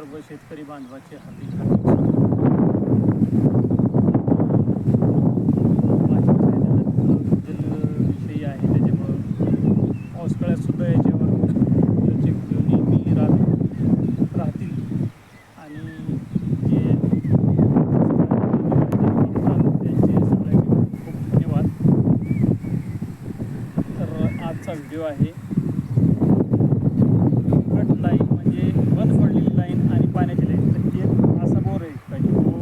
सर्व शेतकरी बांधवाचे हार्दिक व्हिडिओ आहे त्याच्यामुळं पावसाळ्यात सुद्धा याच्यावर त्याचे नेहमी राहत राहतील आणि जे त्यांचे सगळ्यांचे खूप खूप धन्यवाद तर आजचा व्हिडिओ आहे कट लाईन म्हणजे बंद पडलेली लाईन आणि पाण्याची लाईन तर ते असा बोर आहे का की तो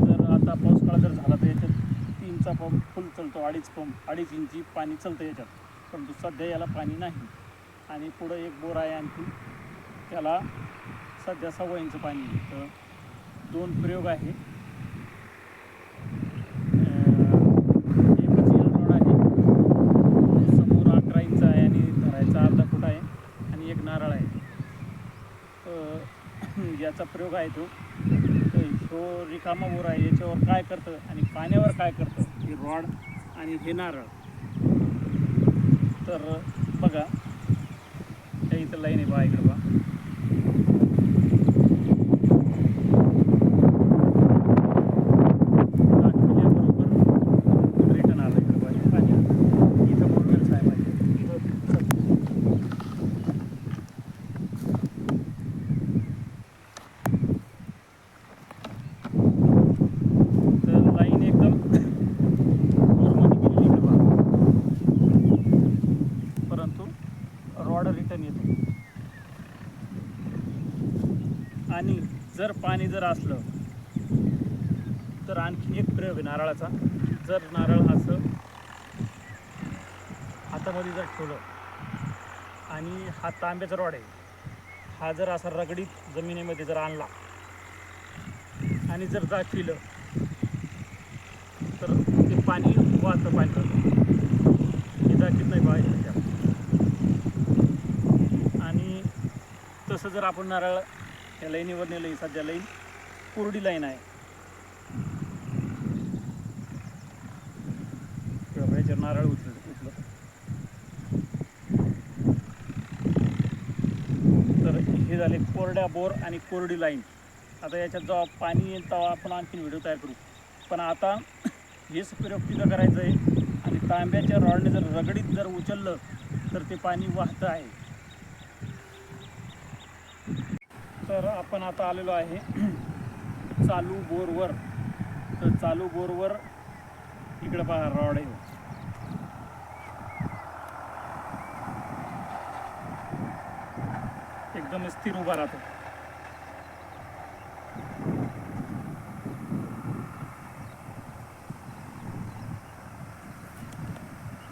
जर आता पाऊस काळ जर झाला तर याच्यात तीनचा पंप फुल चालतो अडीच पंप अडीच इंची पाणी चालतं याच्यात. परंतु सध्या याला पाणी नाही. आणि पुढं एक बोर आहे आणखी त्याला सध्या सव्वा इंच पाणी तर दोन प्रयोग आहे. एकच आहे. समोर इंच आहे आणि अर्धा आहे आणि एक नारळ आहे. याचा प्रयोग आहे तो. तो रिकामा बोर आहे. याच्यावर काय करतं आणि पाण्यावर काय करतं? हे रॉड आणि हे नारळ. तर बघा हे इथं लाईन आहे बा इकडं बा दाखवल्याबरोबर रिटर्न आलं इकडं बा हे पाणी इथं बोरवेल साहेब आहे इथं तर लाईन एकदम बोरमध्ये गेलेली इकडं बा परंतु रॉड रिटर्न येतो आणि जर पाणी जर असलं तर आणखी एक प्रयोग आहे नारळाचा. जर नारळ असं हातामध्ये जर ठेवलं आणि हा तांब्याचा रॉड आहे हा जर असा रगडीत जमिनीमध्ये जर आणला आणि जर दाखविलं तर ते पाणी वाहतं पाणी. करतं हे दाखवत नाही पाहिजे आणि तसं जर आपण नारळ या लाईनीवर नेलं ही सध्या लाईन कोरडी लाईन आहे. किंवा याच्यावर नारळ उचल उचलत. तर हे झाले कोरड्या बोर आणि कोरडी लाईन आता याच्यात जेव्हा पाणी येईल तेव्हा आपण आणखी व्हिडिओ तयार करू. पण आता हेच प्रयोग तिथं करायचं आहे आणि तांब्याच्या रॉडने जर रगडीत जर उचललं तर ते पाणी वाहतं आहे. तर आपण आता आलेलो आहे चालू बोरवर. तर चालू बोरवर इकडं पहा रॉड आहे. एकदम स्थिर उभा राहतो.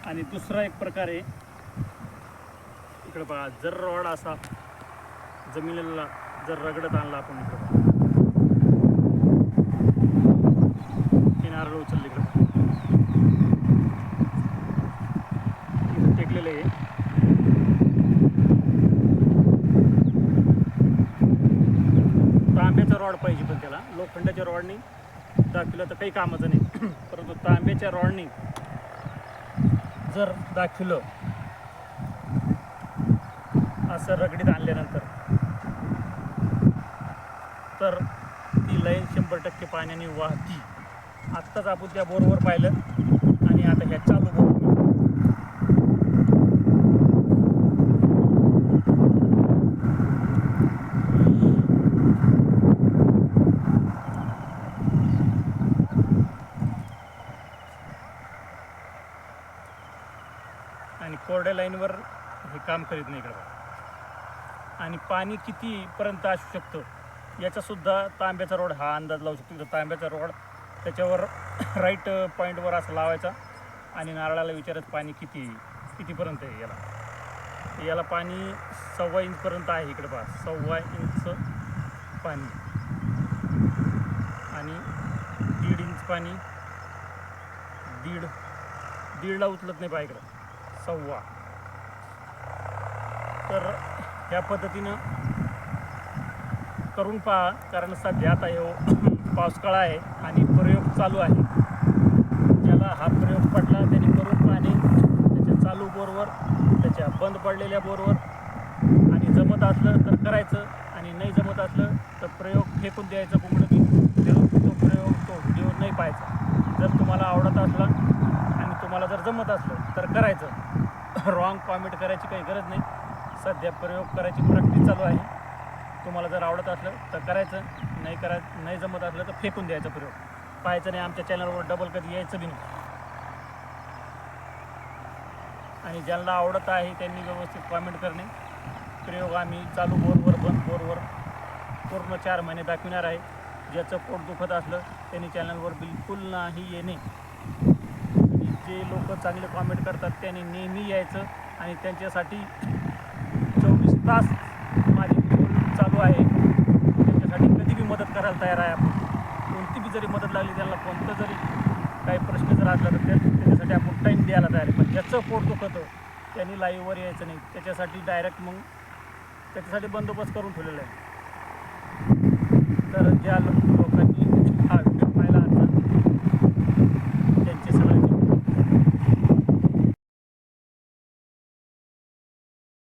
आणि दुसरा एक प्रकार आहे इकडं पहा जर रॉड असा जमिनीला जर रगडत आणला आपण इकडं. पहा. नारळ उचलले इकडं. इथं टेकलेलं आहे. तांब्याचा रॉड पाहिजे पण त्याला. लोखंडाच्या रॉडनी दाखविलं तर काही कामाचं नाही. परंतु तांब्याच्या रॉडनी जर दाखविलं असं रगडीत आणल्यानंतर तर ती लाईन शंभर टक्के पाण्याने वाहती. आत्ताच आपण त्या बोरवर पाहिलं आणि आता ह्या चालू बोर. आणि कोरड्या लाईनवर हे काम करीत नाही इकडं आणि पाणी कितीपर्यंत असू शकतं? याचासुद्धा तांब्याचा रोड हा अंदाज लावू शकतो. तर तांब्याचा रोड त्याच्यावर राईट पॉईंटवर असं लावायचा आणि नारळाला विचारत पाणी किती कितीपर्यंत आहे याला. याला पाणी सव्वा इंचपर्यंत आहे इकडे पहा. सव्वा इंच पाणी. आणि दीड इंच पाणी. दीड दीडला उचलत नाही पहा इकडं. सव्वा. तर ह्या पद्धतीनं करून पहा कारण सध्या आता हो पावसाळा आहे आणि प्रयोग चालू आहे. ज्याला हा प्रयोग पडला त्याने करून पाणी त्याच्या चालू बोरवर त्याच्या बंद पडलेल्या बोरवर. आणि जमत असलं तर करायचं आणि नाही जमत असलं तर प्रयोग फेकून द्यायचं कुंबडकी की तो प्रयोग तो व्हिडिओ नाही पाहायचा. जर तुम्हाला आवडत असला आणि तुम्हाला जर जमत असलं तर करायचं. रॉंग कॉमेंट करायची काही गरज नाही. सध्या प्रयोग करायची प्रॅक्टिस चालू आहे. तुम्हाला जर आवडत असलं तर करायचं नाही कराय नाही जमत असलं तर फेकून द्यायचं प्रयोग. पाहायचं नाही आमच्या चॅनलवर डबल कधी यायचं बी नाही. आणि ज्यांना आवडत आहे त्यांनी व्यवस्थित कॉमेंट करणे. प्रयोग आम्ही चालू बोरवर बंद बोरवर पूर्ण चार महिने दाखविणार आहे. ज्याचं पोट दुखत असलं त्यांनी चॅनलवर बिलकुल नाही येणे. आणि जे लोक चांगले कॉमेंट करतात त्यांनी नेहमी यायचं आणि त्यांच्यासाठी चोवीस तास फोन चालू आहे. त्यांच्यासाठी कधी बी मदत करायला तयार आहे आपण. कोणती बी जरी मदत लागली त्यांना कोणतं जरी काही प्रश्न जर असला तर त्याच्यासाठी आपण टाईम द्यायला तयार आहे. पण ज्याचं पोट दुखतं त्यांनी लाईव्हवर यायचं नाही. त्याच्यासाठी डायरेक्ट मग त्याच्यासाठी बंदोबस्त करून ठेवलेला आहे. तर ज्या